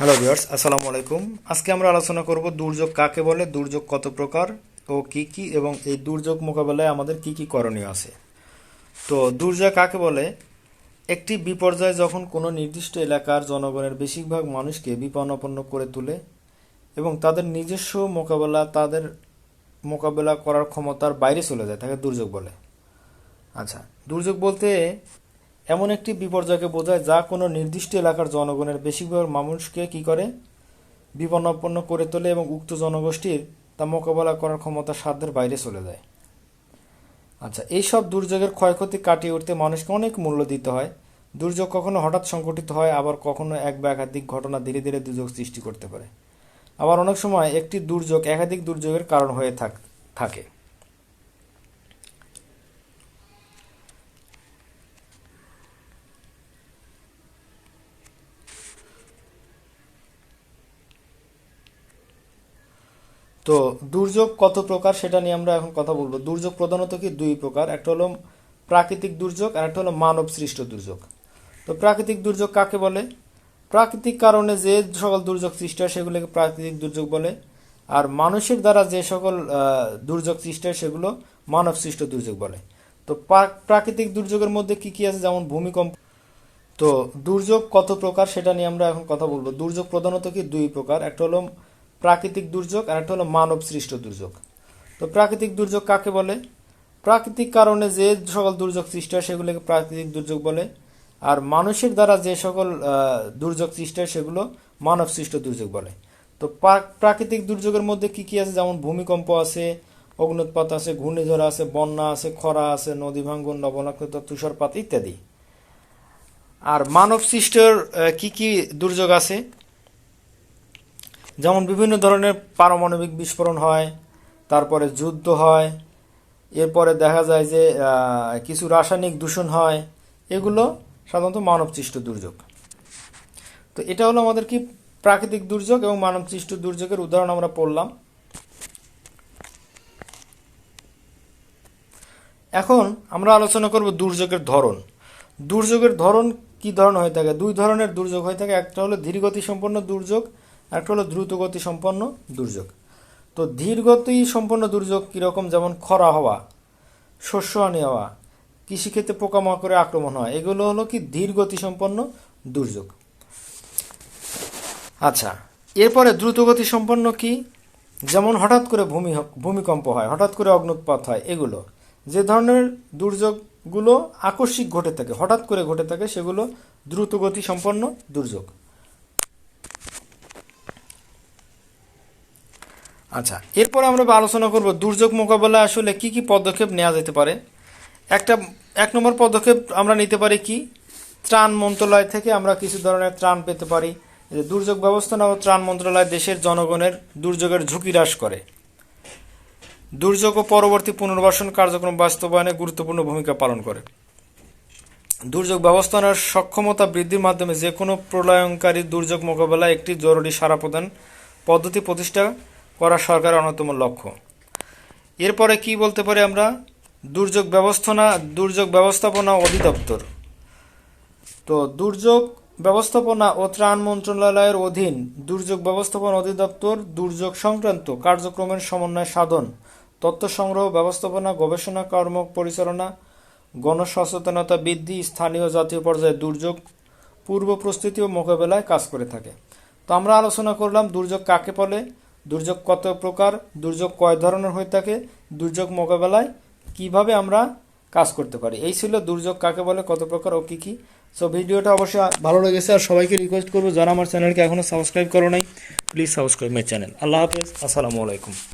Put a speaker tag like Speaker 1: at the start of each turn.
Speaker 1: Hello viewers আসসালামু আলাইকুম আজকে আমরা আলোচনা করব দুর্যোগ কাকে বলে, দুর্যোগ কত প্রকার ও কি কি এবং এই দুর্যোগ মোকাবেলায় আমাদের কি কি করণীয় আছে। তো দুর্যোগ কাকে বলে? একটি বিপর্যয় যখন কোনো নির্দিষ্ট এলাকার জনগণের বেশিরভাগ মানুষকে বিপন্নপন্ন করে তোলে এবং তাদের নিজস্ব মোকাবেলা, তাদের মোকাবেলা করার ক্ষমতার বাইরে চলে যায়, তাকে দুর্যোগ বলে। আচ্ছা দুর্যোগ বলতে এমন একটি বিপর্যয়কে বোঝায় যা কোনো নির্দিষ্ট এলাকার জনগণের বেশিরভাগ মানুষকে কি করে? বিপন্নপন্ন করে তোলে এবং উক্ত জনগোষ্ঠীর তা মোকাবেলা করার ক্ষমতা সাধ্যের বাইরে চলে যায়। আচ্ছা এইসব দুর্যোগের ক্ষয়ক্ষতি কাটিয়ে উঠতে মানুষকে অনেক মূল্য দিতে হয়। দুর্যোগ কখনো হঠাৎ সংঘটিত হয়, আবার কখনো এক বা একাধিক ঘটনা ধীরে ধীরে দুর্যোগ সৃষ্টি করতে পারে। আবার অনেক সময় একটি দুর্যোগ একাধিক দুর্যোগের কারণ হয়ে থাক- তো দুর্যোগ কত প্রকার সেটা নিয়ে আমরা এখন কথা বলব। দুর্যোগ প্রধানত কি? দুই প্রকার। একটা হলো প্রাকৃতিক দুর্যোগ আর একটা হলো মানব সৃষ্ট দুর্যোগ। তো প্রাকৃতিক দুর্যোগ কাকে বলে? প্রাকৃতিক কারণে যে সকল দুর্যোগ সৃষ্টি হয় সেগুলোকে প্রাকৃতিক দুর্যোগ বলে। আর মানুষের দ্বারা যে সকল দুর্যোগ সৃষ্টি হয় সেগুলো মানব সৃষ্ট দুর্যোগ বলে। তো প্রা- প্রাকৃতিক দুর্যোগের মধ্যে কি কি আছে? যেমন ভূমিকম্প। তো দুর্যোগ কত প্রকার সেটা নিয়ে আমরা এখন কথা বলব। দুর্যোগ প্রধানত কি? দুই প্রকার। একটা হলো প্রাকৃতিক দুর্যোগ, আর একটা হলো মানব সৃষ্ট দুর্যোগ। তো প্রাকৃতিক দুর্যোগ কাকে বলে? প্রাকৃতিক কারণে যে সকল দুর্যোগ সৃষ্টি হয়, সেগুলোকে প্রাকৃতিক দুর্যোগ বলে। আর মানুষের দ্বারা যে সকল দুর্যোগ সৃষ্টি হয়, সেগুলো মানব সৃষ্ট দুর্যোগ বলে। তো প্রাকৃতিক দুর্যোগের মধ্যে কি কি আছে? যেমন ভূমিকম্প আছে অগ্নুৎপাত আছে, ঘূর্ণিঝড় আছে, বন্যা আছে, খরা আছে, নদী ভাঙ্গন, লবণাক্ততা, তুষারপাত ইত্যাদি। আর মানব সৃষ্টর কি কি দুর্যোগ আছে? যেমন বিভিন্ন ধরনের পারমাণবিক বিস্ফোরণ হয়, তারপরে যুদ্ধ হয়, এরপরে দেখা যায় যে কিছু রাসায়নিক দূষণ হয়, এগুলো সাধারণত মানবসৃষ্ট দুর্যোগ। তো এটা হলো আমাদের কি প্রাকৃতিক দুর্যোগ এবং মানবসৃষ্ট দুর্যোগের উদাহরণ আমরা পড়লাম। এখন আমরা আলোচনা করব দুর্যোগের ধরন। দুর্যোগের ধরন কি ধরন হয়ে থাকে? দুই ধরনের দুর্যোগ হয়ে থাকে। একটা হলো ধীরগতি সম্পন্ন দুর্যোগ একটা হলো দ্রুতগতি সম্পন্ন দুর্যোগ। তো ধীরগতি সম্পন্ন দুর্যোগ কীরকম যেমন খরা হওয়া, শস্য শস্যহানি হওয়া, কৃষিক্ষেত্রে পোকামাকড়ে আক্রমণ হয় এগুলো হলো কি ধীরগতি সম্পন্ন দুর্যোগ। আচ্ছা এরপরে দ্রুতগতি সম্পন্ন কি? যেমন হঠাৎ করে ভূমি ভূমিকম্প হয়, হঠাৎ করে অগ্নুৎপাত হয়, এগুলো। যে ধরনের দুর্যোগগুলো আকস্মিক ঘটে থাকে, হঠাৎ করে ঘটে থাকে, সেগুলো দ্রুতগতি সম্পন্ন দুর্যোগ। আচ্ছা এরপর আমরা আলোচনা করব দুর্যোগ মোকাবেলায় আসলে কি কি পদক্ষেপ নেওয়া যেতে পারে। একটা, এক নম্বর পদক্ষেপ আমরা নিতে পারি কি? ত্রাণ মন্ত্রণালয় থেকে আমরা কিছু ধরনের ত্রাণ পেতে পারি। যে দুর্যোগ ব্যবস্থাপনা ও ত্রাণ মন্ত্রণালয় দেশের জনগণের দুর্যোগের ঝুঁকি হ্রাস করে। দুর্যোগ ও পরবর্তী পুনর্বাসন কার্যক্রম বাস্তবায়নে গুরুত্বপূর্ণ ভূমিকা পালন করে। দুর্যোগ ব্যবস্থাপনার সক্ষমতা বৃদ্ধির মাধ্যমে যে কোনো প্রলয়ঙ্কারী দুর্যোগ মোকাবেলায় একটি জরুরি সারা প্রদান পদ্ধতি প্রতিষ্ঠা করা সরকারের অন্যতম লক্ষ্য। এরপরে কি বলতে পারি আমরা? দুর্যোগ ব্যবস্থাপনা দুর্যোগ ব্যবস্থাপনা অধিদপ্তর। তো দুর্যোগ ব্যবস্থাপনা ও ত্রাণ মন্ত্রণালয়ের অধীন দুর্যোগ ব্যবস্থাপনা অধিদপ্তর দুর্যোগ সংক্রান্ত কার্যক্রমের সমন্বয় সাধন, তথ্য সংগ্রহ, ব্যবস্থাপনা, গবেষণা, কর্ম পরিচালনা, গণসচেতনতা বৃদ্ধি, স্থানীয় জাতীয় পর্যায়ে দুর্যোগ, পূর্ব প্রস্তুতি ও মোকাবেলায় কাজ করে থাকে। তো আমরা আলোচনা করলাম দুর্যোগ কাকে বলে দুর্যোগ কত প্রকার, দুর্যোগ কয় ধরনের হয়ে থাকে, দুর্যোগ মোকাবেলায় কীভাবে আমরা কাজ করতে পারি? এই ছিল দুর্যোগ কাকে বলে, কত প্রকার ও কী কী। সো ভিডিওটা অবশ্যই ভালো লেগেছে আর সবাইকে রিকোয়েস্ট করব, যারা আমার চ্যানেলকে এখনও সাবস্ক্রাইব করো নাই প্লিজ সাবস্ক্রাইব মাই চ্যানেল আল্লাহ হাফেজ, আসসালামু আলাইকুম।